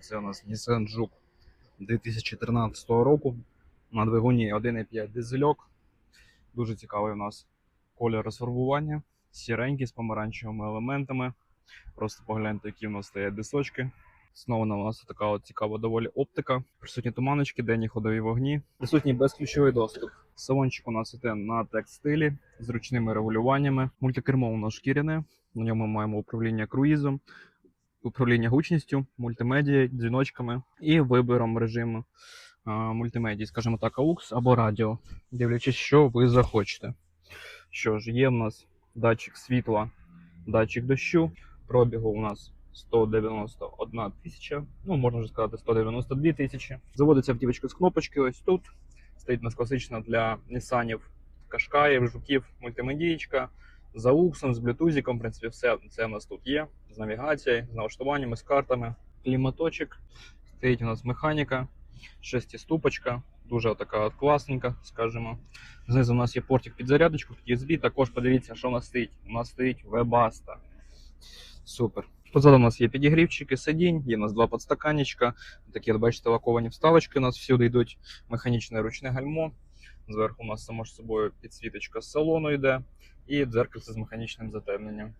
Це у нас Nissan Juke 2013 року. На двигуні 1,5 дизельок. Дуже цікавий у нас колір розфарбування. Сіренький з помаранчевими елементами. Просто погляньте, які в нас стоять дисочки. Знову у нас така от цікава доволі оптика. Присутні туманочки, денні ходові вогні. Присутній безключовий доступ. Салончик у нас іде на текстилі з ручними регулюваннями. Мультикермо у нас шкіряне. На ньому маємо управління круїзом, управління гучністю, мультимедією, дзвіночками і вибором режиму мультимедії, скажімо так, AUX або радіо, дивлячись, що ви захочете. Що ж, є в нас датчик світла, датчик дощу, пробігу у нас 191 тисяча, ну можна вже сказати 192 тисячі. Заводиться автівочка з кнопочки ось тут. Стоїть у нас класична для Нісанів, Кашкаїв, Жуків, мультимедієчка. З AUX, з блютузиком, в принципі, все це у нас тут є. З навігацією, з налаштуваннями, з картами. Кліматочок. Стоїть у нас механіка, шестиступочка, дуже така класненька, скажімо. Знизу у нас є портик під зарядочку, USB. Також подивіться, що у нас стоїть. У нас стоїть Webaста. Супер. Позаду у нас є підігрівчики сидінь, є у нас два подстаканничка. Такі, бачите, лаковані вставочки у нас всюди йдуть. Механічне ручне гальмо. Зверху у нас само ж собою підсвіточка з салону йде і дзеркальце з механічним затемненням.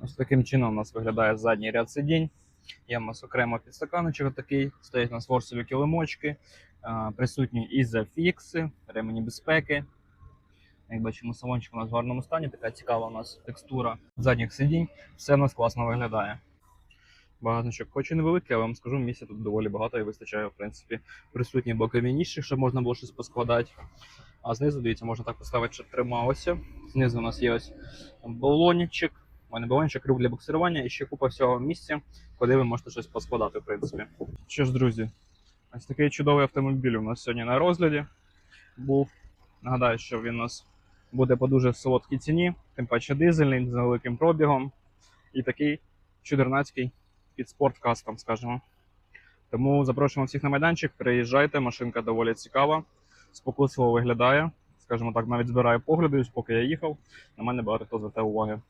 Ось таким чином у нас виглядає задній ряд сидінь. Є у нас окремо підстаканочок такий, стоять у нас ворсові килимочки, присутні ізофікси, ремені безпеки. Як бачимо, салончик у нас в гарному стані, така цікава у нас текстура задніх сидінь. Все у нас класно виглядає. Багатничок хоч і невеликий, але вам скажу, місця тут доволі багато і вистачає, в принципі, присутні бокові щоб можна було щось поскладати. А знизу, дивіться, можна так поставити, щоб трималося. Знизу у нас є ось балончик. У мене балончик, крюк для буксирування і ще купа всього місця, куди ви можете щось поскладати, в принципі. Що ж, друзі, ось такий чудовий автомобіль у нас сьогодні на розгляді був. Нагадаю, що він у нас буде по дуже солодкій ціні, тим паче дизельний з великим пробігом. І такий чудернацький під спорт кастом, скажімо. Тому запрошуємо всіх на майданчик, приїжджайте, машинка доволі цікава, спокусливо виглядає. Скажімо так, навіть збираю погляди, поки я їхав. На мене багато хто звертає уваги.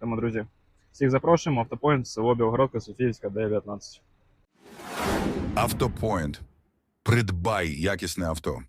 Тому, друзі, всіх запрошуємо. Автопоінт, село Білгородка, Софіївська, 19. Автопоінт. Придбай якісне авто.